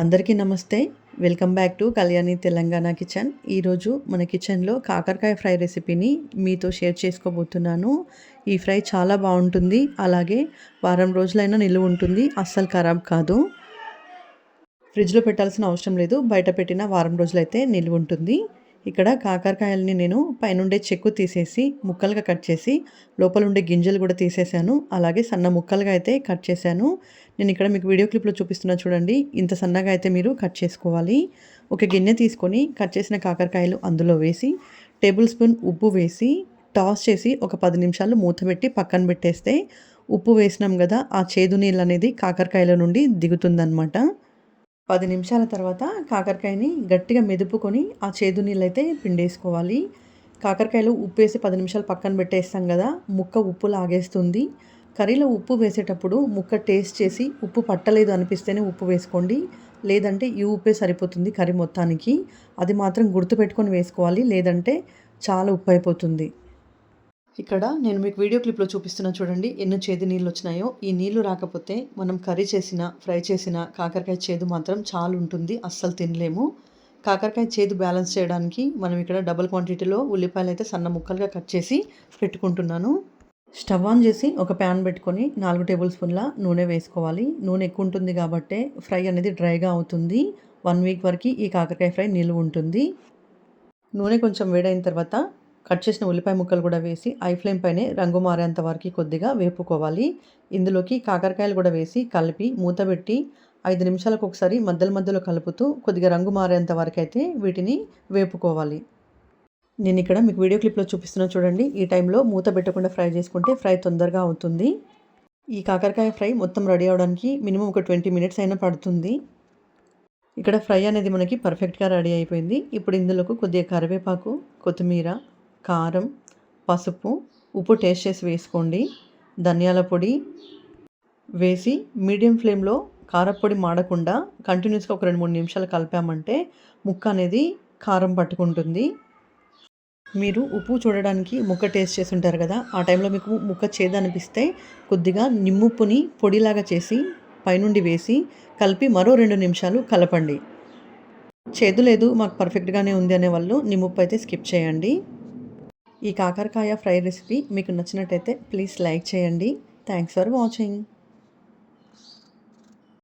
అందరికీ నమస్తే. Welcome back to Kalyani Telangana kitchen. ఈరోజు మన కిచెన్లో కాకరకాయ ఫ్రై రెసిపీని మీతో షేర్ చేసుకోబోతున్నాను. ఈ ఫ్రై చాలా బాగుంటుంది. అలాగే వారం రోజులైనా నిలువ ఉంటుంది. అస్సలు ఖరాబ్ కాదు. ఫ్రిడ్జ్లో పెట్టాల్సిన అవసరం లేదు. బయట పెట్టిన వారం రోజులైతే నిలువ ఉంటుంది. ఇక్కడ కాకరకాయలని నేను పైనుండే చెక్కు తీసేసి ముక్కలుగా కట్ చేసి లోపల ఉండే గింజలు కూడా తీసేసాను. అలాగే సన్న ముక్కలుగా అయితే కట్ చేశాను. నేను ఇక్కడ మీకు వీడియో క్లిప్లో చూపిస్తున్నా చూడండి. ఇంత సన్నగా అయితే మీరు కట్ చేసుకోవాలి. ఒక గిన్నె తీసుకొని కట్ చేసిన కాకరకాయలు అందులో వేసి టేబుల్ స్పూన్ ఉప్పు వేసి టాస్ చేసి ఒక పది నిమిషాలు మూత పెట్టి పక్కన పెట్టేస్తే ఉప్పు వేసినాం కదా ఆ చేదు నీళ్ళు అనేది కాకరకాయల నుండి దిగుతుందనమాట పది నిమిషాల తర్వాత కాకరకాయని గట్టిగా మెదుపుకొని ఆ చేదు నీళ్ళైతే పిండేసుకోవాలి. కాకరకాయలు ఉప్పు వేసి పది నిమిషాలు పక్కన పెట్టేస్తాం కదా ముక్క ఉప్పు లాగేస్తుంది. కర్రీలో ఉప్పు వేసేటప్పుడు ముక్క టేస్ట్ చేసి ఉప్పు పట్టలేదు అనిపిస్తేనే ఉప్పు వేసుకోండి. లేదంటే ఈ ఉప్పే సరిపోతుంది కర్రీ మొత్తానికి. అది మాత్రం గుర్తుపెట్టుకొని వేసుకోవాలి లేదంటే చాలా ఉప్పు అయిపోతుంది. ఇక్కడ నేను మీకు వీడియో క్లిప్లో చూపిస్తున్నా చూడండి ఎన్ని చేదు నీళ్ళు వచ్చినాయో. ఈ నీళ్ళు రాకపోతే మనం కర్రీ చేసిన ఫ్రై చేసిన కాకరకాయ చేదు మాత్రం చాలా ఉంటుంది అస్సలు తినలేము. కాకరకాయ చేదు బ్యాలెన్స్ చేయడానికి మనం ఇక్కడ డబుల్ క్వాంటిటీలో ఉల్లిపాయలు అయితే సన్న ముక్కలుగా కట్ చేసి పెట్టుకుంటున్నాను. స్టవ్ ఆన్ చేసి ఒక ప్యాన్ పెట్టుకొని నాలుగు టేబుల్ స్పూన్ల నూనె వేసుకోవాలి. నూనె ఎక్కువ ఉంటుంది కాబట్టి ఫ్రై అనేది డ్రైగా అవుతుంది. వన్ వీక్ వరకు ఈ కాకరకాయ ఫ్రై నిలువ ఉంటుంది. నూనె కొంచెం వేడైన తర్వాత కట్ చేసిన ఉల్లిపాయ ముక్కలు కూడా వేసి ఐ ఫ్లేమ్ పైనే రంగు మారేంత వరకు కొద్దిగా వేపుకోవాలి. ఇందులోకి కాకరకాయలు కూడా వేసి కలిపి మూతబెట్టి ఐదు నిమిషాలకు ఒకసారి మధ్యలో మధ్యలో కలుపుతూ కొద్దిగా రంగు మారేంత వరకు అయితే వీటిని వేపుకోవాలి. నేను ఇక్కడ మీకు వీడియో క్లిప్లో చూపిస్తున్నా చూడండి. ఈ టైంలో మూత పెట్టకుండా ఫ్రై చేసుకుంటే ఫ్రై తొందరగా అవుతుంది. ఈ కాకరకాయ ఫ్రై మొత్తం రెడీ అవడానికి మినిమం ఒక ట్వంటీ మినిట్స్ అయినా పడుతుంది. ఇక్కడ ఫ్రై అనేది మనకి పర్ఫెక్ట్గా రెడీ అయిపోయింది. ఇప్పుడు ఇందులోకి కొద్దిగా కరివేపాకు కొత్తిమీర కారం పసుపు ఉప్పు టేస్ట్ చేసి వేసుకోండి. ధనియాల పొడి వేసి మీడియం ఫ్లేమ్లో కారపొడి మాడకుండా కంటిన్యూస్గా ఒక రెండు మూడు నిమిషాలు కలిపామంటే ముక్క అనేది కారం పట్టుకుంటుంది. మీరు ఉప్పు చూడడానికి ముక్క టేస్ట్ చేసి ఉంటారు కదా ఆ టైంలో మీకు ముక్క చేదనిపిస్తే కొద్దిగా నిమ్ముప్పుని పొడిలాగా చేసి పైనుండి వేసి కలిపి మరో రెండు నిమిషాలు కలపండి. చేదు లేదు మాకు పర్ఫెక్ట్గానే ఉంది అనే వాళ్ళు నిమ్ముప్పు అయితే స్కిప్ చేయండి. ఈ కాకరకాయ ఫ్రై రెసిపీ మీకు నచ్చినట్టయితే ప్లీజ్ లైక్ చేయండి. Thanks for watching